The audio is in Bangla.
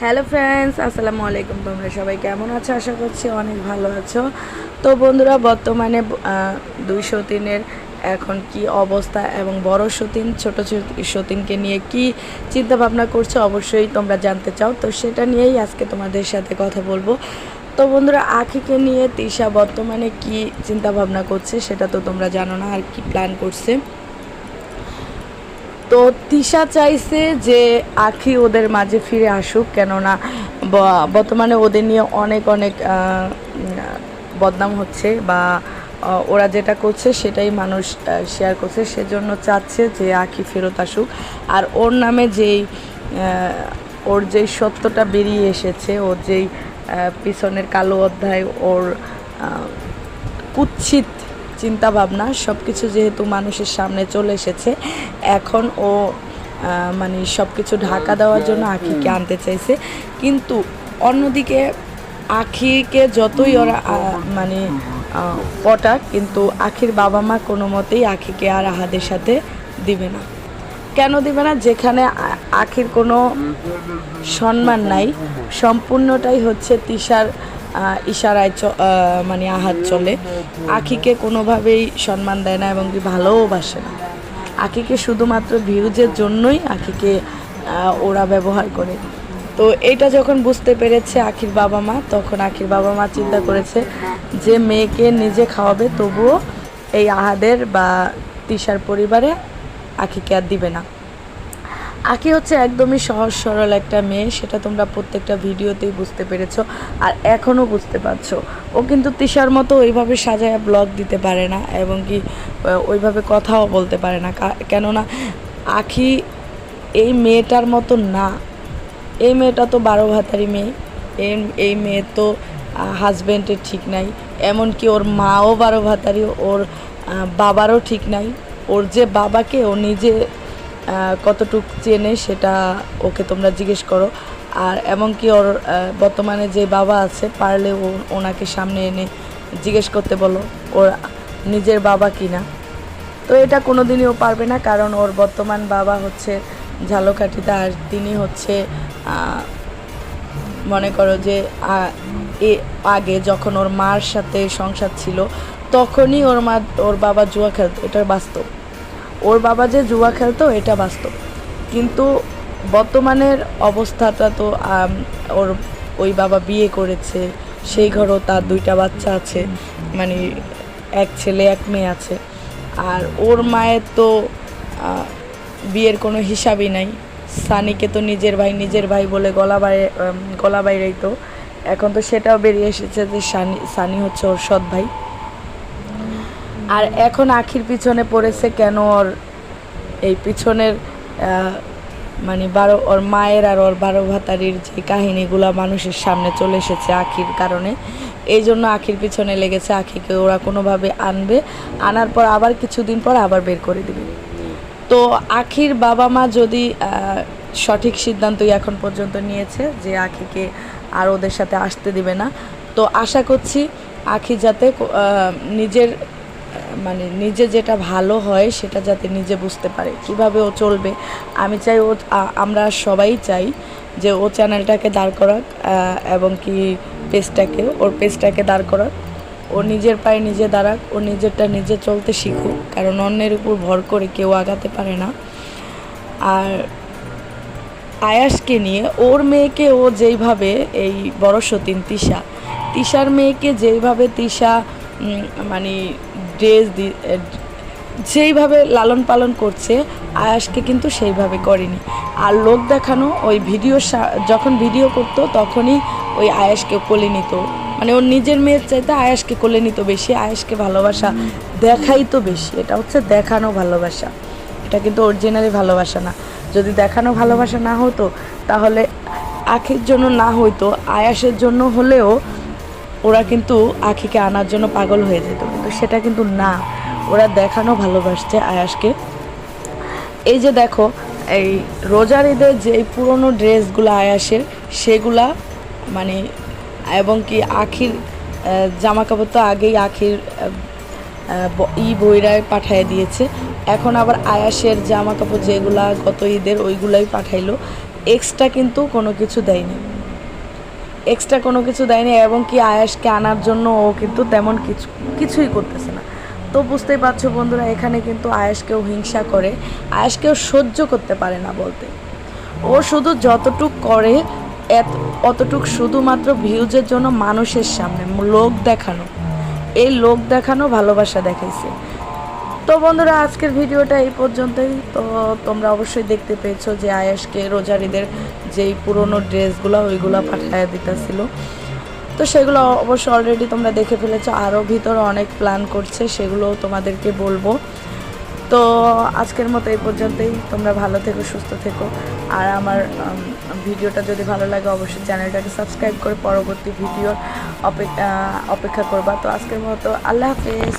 হ্যালো ফ্রেন্ডস আসসালামু আলাইকুম। তোমরা সবাই কেমন আছো? আশা করছি অনেক ভালো আছো। তো বন্ধুরা বর্তমানে আহ, দুই সতীনের এখন কি অবস্থা এবং বড় সতীন ছোট ছোট সতীনকে নিয়ে কি চিন্তা ভাবনা করছে অবশ্যই তোমরা জানতে চাও। তো সেটা নিয়েই আজকে তোমাদের সাথে কথা বলব। তো বন্ধুরা আখিকে নিয়ে তিশা বর্তমানে কি চিন্তা ভাবনা করছে সেটা তো তোমরা জানো না আর কি প্ল্যান করছে। তো তিশা চাইছে যে আখি ওদের মাঝে ফিরে আসুক, কেননা বর্তমানে ওদের নিয়ে অনেক অনেক বদনাম হচ্ছে বা ওরা যেটা করছে সেটাই মানুষ শেয়ার করছে। সেজন্য চাচ্ছে যে আখি ফেরত আসুক। আর ওর নামে যেই ওর যেই সত্যটা বেরিয়ে এসেছে, ওর যেই পিছনের কালো অধ্যায়, ওর কুৎসিত চিন্তা ভাবনা সব কিছু যেহেতু মানুষের সামনে চলে এসেছে, এখন ও মানে সব কিছু ঢাকা দেওয়ার জন্য আখিকে আনতে চাইছে। কিন্তু অন্যদিকে আখিকে যতই ওরা মানে পটাক, কিন্তু আখির বাবা মা কোনো মতেই আখিকে আর আহাদের সাথে দিবে না। কেন দিবে না? যেখানে আখির কোনো সম্মান নাই, সম্পূর্ণটাই হচ্ছে তিশার ইশারায় মানে আহাত চলে। আখিকে কোনোভাবেই সম্মান দেয় না এবং কি ভালোও বাসে না। আখিকে শুধুমাত্র ভিউজের জন্যই আখিকে ওরা ব্যবহার করে। তো এটা যখন বুঝতে পেরেছে আখির বাবা মা, তখন আখির বাবা মা চিন্তা করেছে যে মেয়েকে নিজে খাওয়াবে, তবুও এই আহাদের বা তিশার পরিবারে আখিকে আর দিবে না। আঁকি হচ্ছে একদমই সহজ, সরল একটা মেয়ে, সেটা তোমরা প্রত্যেকটা ভিডিওতেই বুঝতে পেরেছ আর এখনও বুঝতে পারছ। ও কিন্তু তিশার মতো ওইভাবে সাজায় ব্লগ দিতে পারে না এবং কি ওইভাবে কথাও বলতে পারে না। কেননা আখি এই মেয়েটার মতো না। এই মেয়েটা তো বারো ভাতারি মেয়ে। এই মেয়ে তো হাজব্যান্ডের ঠিক নাই। এমনকি ওর মাও বারো ভাতারি ওর বাবারও ঠিক নাই। ওর যে বাবাকে ও নিজে কতটুক চেনে সেটা ওকে তোমরা জিজ্ঞেস করো। আর এমনকি ওর বর্তমানে যে বাবা আছে, পারলে ও ওনাকে সামনে এনে জিজ্ঞেস করতে বলো, ওর নিজের বাবা কিনা। তো এটা কোনোদিনই ও পারবে না, কারণ ওর বর্তমান বাবা হচ্ছে ঝালকাঠিতে, আর তিনি হচ্ছে মনে করো যে এ, আগে যখন ওর মার সাথে সংসার ছিল, তখনই ওর মা, ওর বাবা জুয়া খেলতো। এটা বাস্তব। ওর বাবা যে জুয়া খেলতো, এটা বাস্তব। কিন্তু বর্তমানের অবস্থাটা তো ওর ওই বাবা বিয়ে করেছে, সেই ঘরেও তার দুইটা বাচ্চা আছে মানে এক ছেলে, এক মেয়ে আছে। আর ওর মায়ের তো বিয়ের কোনো হিসাবই নাই। সানিকে তো নিজের ভাই নিজের ভাই বলে গলা বাইরে গলা বাইরেই তো এখন তো সেটাও বেরিয়ে এসেছে যে সানি সানি হচ্ছে ওর সৎ ভাই। আর এখন আখির পিছনে পড়েছে কেন ওর এই পিছনের মানে বারো, ওর মায়ের আর ওর বারো ভাতারির যে কাহিনীগুলো মানুষের সামনে চলে এসেছে আখির কারণে, এই জন্য আখির পিছনে লেগেছে আখিকে ওরা কোনোভাবে আনবে। আনার পর আবার কিছুদিন পর আবার বের করে দিবে। তো আখির বাবা মা যদি সঠিক সিদ্ধান্তই এখন পর্যন্ত নিয়েছে যে আখিকে আর ওদের সাথে আসতে দিবে না। তো আশা করছি আখি যাতে নিজের মানে নিজে যেটা ভালো হয় সেটা যাতে নিজে বুঝতে পারে কীভাবে ও চলবে। আমি চাই ও আমরা সবাই চাই যে ও চ্যানেলটাকে দাঁড় করাক এবং কি পেজটাকে, ওর পেজটাকে দাঁড় করাক। ও নিজের পায়ে নিজে দাঁড়াক, ও নিজেরটা নিজে চলতে শিখুক, কারণ অন্যের উপর ভর করে কেউ আগাতে পারে না। আর আয়াসকে নিয়ে ওর মেয়েকে ও যেইভাবে এই বড় সতীন তিশা, তিশার মেয়েকে যেইভাবে তিশা মানে ড্রেস যেইভাবে লালন পালন করছে, আয়াসকে কিন্তু সেইভাবে করেনি। আর লোক দেখানো ওই ভিডিও যখন ভিডিও করতো, তখনই ওই আয়াসকে কোলে নিত। মানে ওর নিজের মেয়ের চাইতে আয়াসকে কোলে নিত বেশি, আয়াসকে ভালোবাসা দেখাই তো বেশি। এটা হচ্ছে দেখানো ভালোবাসা। এটা কিন্তু অরিজিনালি ভালোবাসা না। যদি দেখানো ভালোবাসা না হতো, তাহলে আখির জন্য না হইতো, আয়াসের জন্য হলেও ওরা কিন্তু আখিকে আনার জন্য পাগল হয়ে যেত, কিন্তু সেটা কিন্তু না। ওরা দেখানো ভালোবাসছে আয়াসকে। এই যে দেখো, এই রোজার ঈদের যে পুরনো ড্রেসগুলো আয়াসের, সেগুলা মানে এবং কি আখির জামা কাপড় তো আগেই আখির ই বইরায় পাঠিয়ে দিয়েছে। এখন আবার আয়াসের জামা কাপড় যেগুলা গত ঈদের ওইগুলাই পাঠাইলো। এক্সট্রা কিন্তু কোনো কিছু দেয়নি। এক্সট্রা কোনো কিছু দেয়নি এবং কি আয়াসকে আনার জন্য ও কিন্তু তেমন কিছু, কিছুই করতেছে না। তো বুঝতেই পারছ বন্ধুরা, এখানে কিন্তু আয়াসকেও হিংসা করে, আয়াসকেও সহ্য করতে পারে না বলতে। ও শুধু যতটুক করে, এত, অতটুক শুধুমাত্র ভিউজের জন্য মানুষের সামনে, লোক দেখানো। এই লোক দেখানো ভালোবাসা দেখাইছে। তো বন্ধুরা, আজকের ভিডিওটা এই পর্যন্তই। তো তোমরা অবশ্যই দেখতে পেয়েছ যে আয়াসকে রোজারিদের যেই পুরনো ড্রেসগুলো, ওইগুলো পাঠায় দিতেছিল। তো সেগুলো অবশ্য অলরেডি তোমরা দেখে ফেলেছো। আরও ভিতরে অনেক প্ল্যান করছে সেগুলো তোমাদেরকে বলব। তো আজকের মতো এই পর্যন্তই। তোমরা ভালো থেকো, সুস্থ থেকো। আর আমার ভিডিওটা যদি ভালো লাগে, অবশ্যই চ্যানেলটাকে সাবস্ক্রাইব করে পরবর্তী ভিডিওর অপেক্ষা করবা। তো আজকের মতো আল্লাহ হাফেজ।